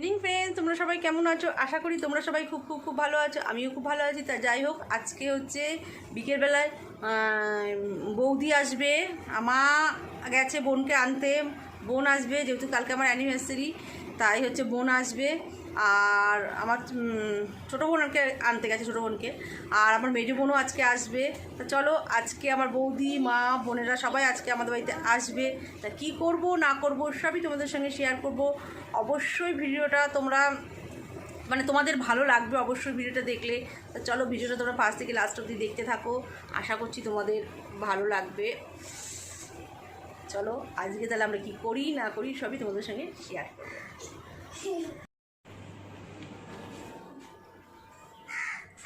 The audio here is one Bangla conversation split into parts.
ইভিনিং ফ্রেন্ডস তোমরা সবাই কেমন আছো? আশা করি তোমরা সবাই খুব খুব খুব ভালো আছো। আমিও খুব ভালো আছি। তা যাই হোক, আজকে হচ্ছে বিকেলবেলায় বৌদি আসবে। আমা গেছে বোনকে আনতে। বোন আসবে, যেহেতু কালকে আমার অ্যানিভার্সারি তাই হচ্ছে বোন আসবে। আর আমার ছোটো বোনকে আনতে গেছে, ছোটো বোনকে। আর আমার মেজো বোনও আজকে আসবে। তা চলো, আজকে আমার বৌদি, মা, বোনেরা সবাই আজকে আমাদের বাড়িতে আসবে। তা কি করব, না করব, সবই তোমাদের সঙ্গে শেয়ার করব। অবশ্যই ভিডিওটা তোমরা মানে তোমাদের ভালো লাগবে অবশ্যই ভিডিওটা দেখলে। তা চলো, ভিডিওটা তোমরা ফার্স্ট থেকে লাস্ট অবধি দেখতে থাকো। আশা করছি তোমাদের ভালো লাগবে। চলো, আজকে তাহলে আমরা কি করি, না করি, সবই তোমাদের সঙ্গে শেয়ার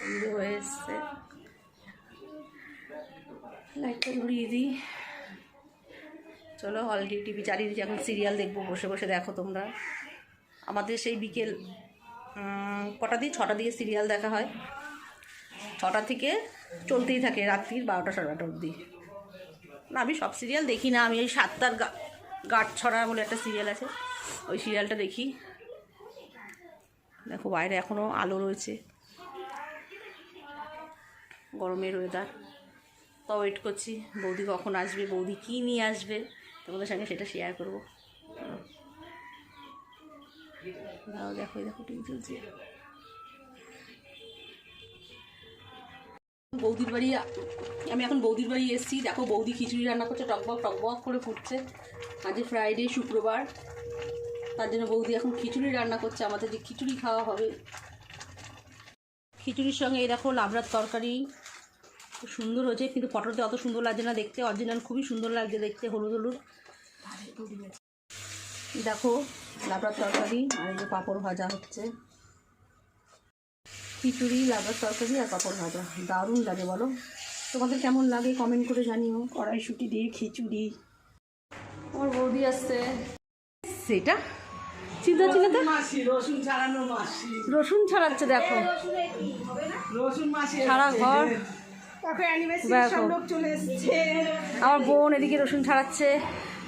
সন্ধে হয়ে লাইটটা ধরিয়ে দিই চলো অলরেডি টিভি চালিয়ে দিচ্ছি এখন সিরিয়াল দেখব, বসে বসে দেখো তোমরা। আমাদের সেই বিকেল কটা দিয়ে? ছটা দিয়ে সিরিয়াল দেখা হয়। ছটা থেকে চলতেই থাকে, রাত্রির বারোটা সাড়ে বারোটা না, আমি সব সিরিয়াল দেখি না, আমি ওই সাতটার গাঠ ছড়া বলে একটা সিরিয়াল আছে। ওই সিরিয়ালটা দেখি। দেখো, বাইরে এখনও আলো রয়েছে। গরমের ওয়েদার তো ওয়েট করছি, বৌদি কখন আসবে, বৌদি কী নিয়ে আসবে? তোমাদের সঙ্গে সেটা শেয়ার করব। দাও দেখো দেখো টিভি চলছে। বৌদির বাড়ি, আমি এখন বৌদির বাড়ি এসেছি। দেখো, বৌদি খিচুড়ি রান্না করছে টকবক টকবক করে ফুটছে। আজ ফ্রাইডে শুক্রবার। তার জন্য বৌদি এখন খিচুড়ি রান্না করছে। আমাদের যে খিচুড়ি খাওয়া হবে খিচুড়ির সঙ্গে এই দেখো লাবড়ার তরকারি। খুব সুন্দর হয়েছে কিন্তু ফটোতে অত সুন্দর লাগছে না দেখতে। অরিজিনাল খুবই সুন্দর লাগছে দেখতে হলুদ হলুদ। দেখো লাবড়ার তরকারি আর এই যে পাঁপড় ভাজা হচ্ছে। খিচুড়ি লাবড়ার তরকারি আর পাঁপড় ভাজা। দারুণ লাগে বলো। তোমাদের কেমন লাগে কমেন্ট করে জানিও। কড়াইশুটি দিয়ে খিচুড়ি। আমার বৌদি আসছে। সেটা? চিন্তা ছিল তো? মাসি রসুন ছাড়ানো মাসি। রসুন ছাড়াচ্ছে দেখো। রসুন মাসি। সারা ঘর। আমার বোন এদিকে রসুন ছাড়াচ্ছে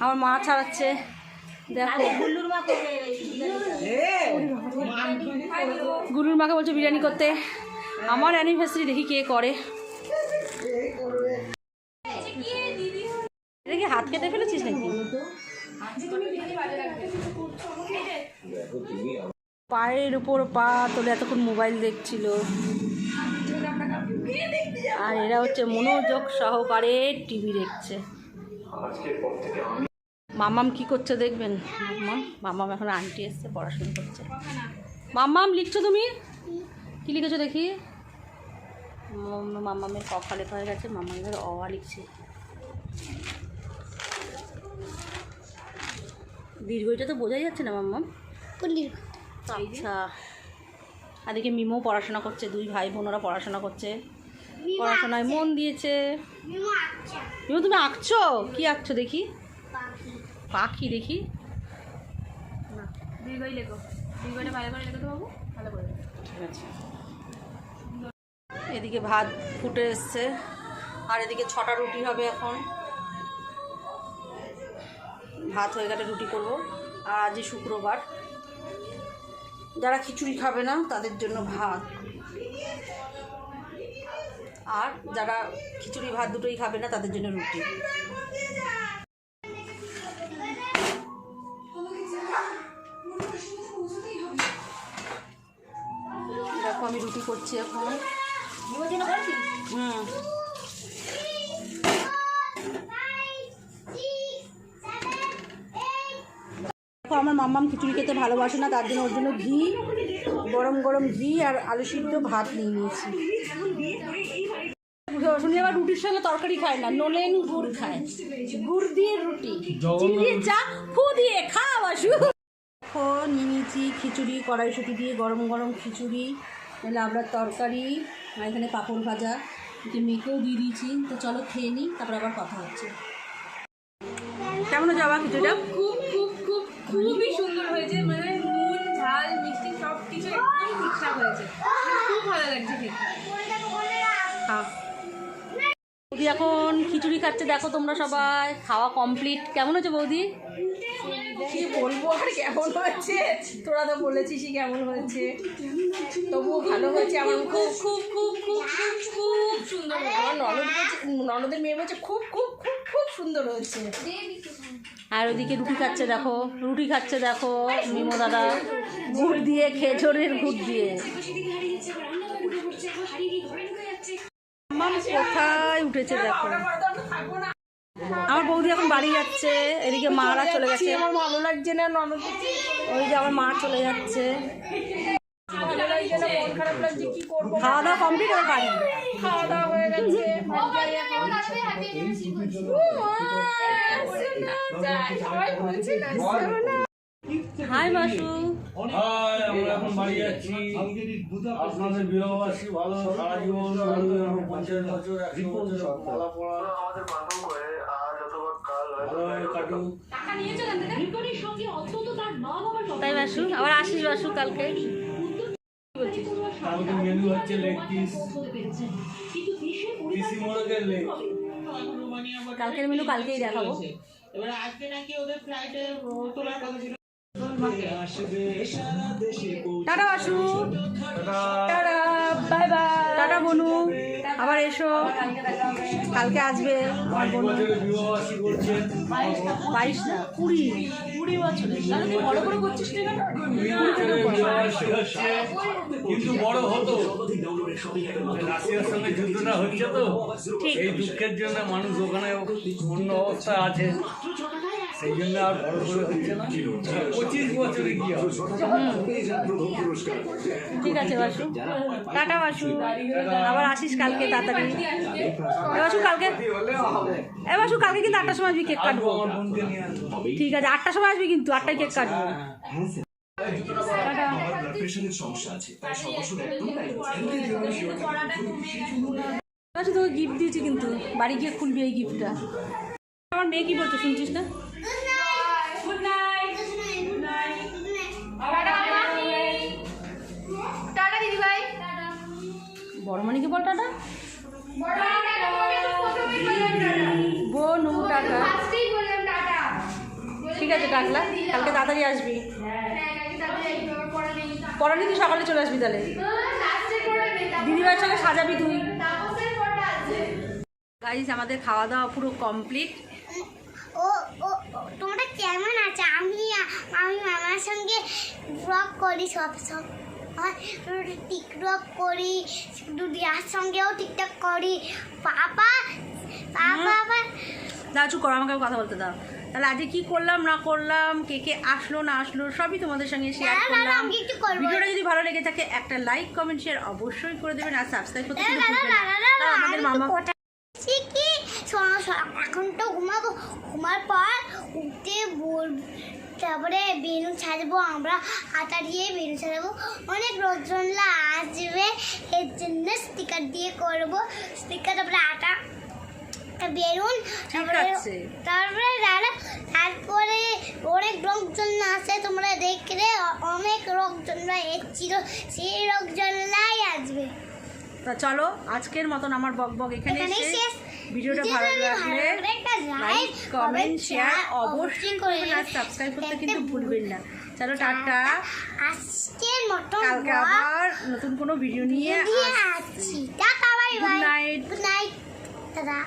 আমার মা ছাড়াচ্ছে। দেখো। গুরুর মাকে বলছে বিরিয়ানি করতে। আমার অ্যানিভার্সারি দেখি কে করে। এটা কি হাত কেটে ফেলেছিস নাকি? পায়ের উপর পা তোলে এতক্ষণ মোবাইল দেখছিল। আর এরা হচ্ছে মনোযোগ সহকারে টিভি দেখছে। মামাম কি করছে দেখবেন? মামাম? মামাম এখন আন্টি এসছে পড়াশোনা করছে। মামাম লিখছো তুমি? কি লিখেছো দেখি? মাম- মামামের কফা লেখা হয়ে গেছে মামামের অওয়া লিখছে। দীর্ঘইটা তো বোঝাই যাচ্ছে না মাম্মাম আচ্ছা। আর এদিকে মিমো পড়াশোনা করছে দুই ভাই বোনেরা পড়াশোনা করছে। পড়াশোনায় মন দিয়েছে। মিমো তুমি আঁকছো? কি আঁকছো দেখি? পাখি। দেখি। এদিকে ভাত ফুটে এসছে। আর এদিকে ছটা রুটি হবে এখন। ভাত হয়ে গেলে রুটি করব। আর আজ শুক্রবার। যারা খিচুড়ি খাবে না তাদের জন্য ভাত। আর যারা খিচুড়ি ভাত দুটোই খাবে না তাদের জন্য রুটি। দেখো আমি রুটি করছি এখন। হুম। দেখো আমার মাম্মাম খিচুড়ি খেতে ভালোবাসে না তার জন্য ওর জন্য ঘি গরম গরম ঘি আর আলু সিদ্ধ ভাত নিয়ে নিয়েছি। শুনি আবার রুটির সঙ্গে তরকারি খায় না নলেন গুড় খায়। গুড় দিয়ে রুটি দিয়ে চা ফু দিয়ে খাওয়া শুরু দেখো নিয়ে নিয়েছি খিচুড়ি কড়াইশুটি দিয়ে গরম গরম খিচুড়ি লাবড়ার তরকারি আর এখানে পাঁপড় ভাজা। এতে মেয়েকেও দিয়ে দিয়েছি তো চলো খেয়ে নিই তারপর আবার কথা হচ্ছে। কেমন যাওয়া খিচুড়িটা? খুবই সুন্দর হয়েছে মানে নুন ঝাল মিষ্টি সব কিছু একদম ঠিকঠাক হয়েছে। খুব ভালো লাগছে খেতে। বৌদি এখন খিচুড়ি খাচ্ছে দেখো তোমরা সবাই। খাওয়া কমপ্লিট কেমন হচ্ছে বৌদি? কি বলব আর কেমন হয়েছে? তোরা তো বলেছিসই কেমন হয়েছে। তবুও ভালো হয়েছে আমার খুব খুব খুব খুব খুব খুব সুন্দর হয়েছে। আমার ননদ বলছে ননদের মেয়ে বলছে খুব খুব খুব খুব সুন্দর হয়েছে। আর ওদিকে রুটি খাচ্ছে দেখো রুটি খাচ্ছে দেখো মিমো দাদা। গুড় দিয়ে খেজুরের গুড় দিয়ে। কোথায় উঠেছে দেখো। আমার বৌদি এখন বাড়ি যাচ্ছে এদিকে মারা চলে গেছে। আমার ভালো লাগছে না ননদ। ওই যে আমার মা চলে যাচ্ছে। খাওয়া দাওয়া কমপ্লিট আমার বাড়ি। খাওয়া দাওয়া হয়ে গেছে হাই মাসু হাই, আমরা এখন বাড়ি যাচ্ছি। আপনাদের বিবাহবাসী ভালো সারা জীবন পঞ্চাশ বছর একশো বছর পালা পড়া। ভালোভাবে কাটুক। তাই বাসু আবার আসিস বাসু কালকে। কালকে মেনু হচ্ছে লেগ পিস পিসি মোড়কের লেগ কালকের মেনু কালকেই দেখাবো। টাটা বাসু। টাটা। Bye bye. টাটা বনু আবার এসো। কালকে আসবে ঠিক কুড়ি। কিন্তু হতো। সঙ্গে যুদ্ধটা এই দুঃখের জন্য মানুষ ওখানে অন্য অবস্থা আছে। সেই জন্য আর বড় করে হচ্ছে না। পঁচিশ বছরে ঠিক আছে বাসু। টাটা বাসু। আবার আসিস কালকে তাড়াতাড়ি। এ বাসু কালকে এ বাসু কালকে কিন্তু আটটার সময় আসবি কেক কাটবো। ঠিক আছে আটটার সময় আসবি কিন্তু আটটায় কেক কাটবো। বাসু তোকে গিফট দিয়েছি কিন্তু। বাড়ি গিয়ে খুলবি এই গিফটটা আমার মেয়ে কি বলছো শুনছিস না? ডাকলা কালকে তাড়াতাড়ি আসবি। পরে তুই সকালে চলে আসবি তাহলে। দিদিভাইয়ের সঙ্গে সাজাবি তুই। গাইজ আমাদের খাওয়া দাওয়া পুরো কমপ্লিট ও ও তোমরা কেমন আছে? আমি আমি মামার সঙ্গে ব্লগ করি সব সব। টিকটক করি দুদিয়ার সঙ্গেও টিকটক করি। পাপা পাপা আবার দাও চুপ করো আমাকে কথা বলতে দাও। তাহলে আজকে কি করলাম না করলাম কে কে আসলো না আসলো সবই তোমাদের সঙ্গে শেয়ার দাঁড়া, করলাম। ভিডিওটা যদি ভালো লেগে থাকে একটা লাইক কমেন্ট শেয়ার অবশ্যই করে দেবেন আর সাবস্ক্রাইব করতে আমাদের মামা এখন তো ঘুমাবো। ঘুমার পর উঠে বল তারপরে বেলুন সাজাবো আমরা আটা দিয়ে বেলুন সাজাবো। অনেক রোজনলা আসবে এর জন্য স্টিকার দিয়ে করব। স্টিকার তারপরে আটা বেলুন তারপরে তারপরে তারপরে অনেক লোকজন আসে তোমরা দেখলে অনেক লোকজন এসেছিল সেই লোকজনলাই আসবে। তা চলো আজকের মতন আমার বক বক এখানে শেষ। ভিডিওটা ভালো লাগলে লাইক কমেন্ট শেয়ার অবশ্যই করবেন আর সাবস্ক্রাইব করতে কিন্তু ভুলবেন না। চলো টাটা। আজকের মতন কালকে আবার নতুন কোনো ভিডিও নিয়ে আসছি। Tata bye bye night. Good night দাদা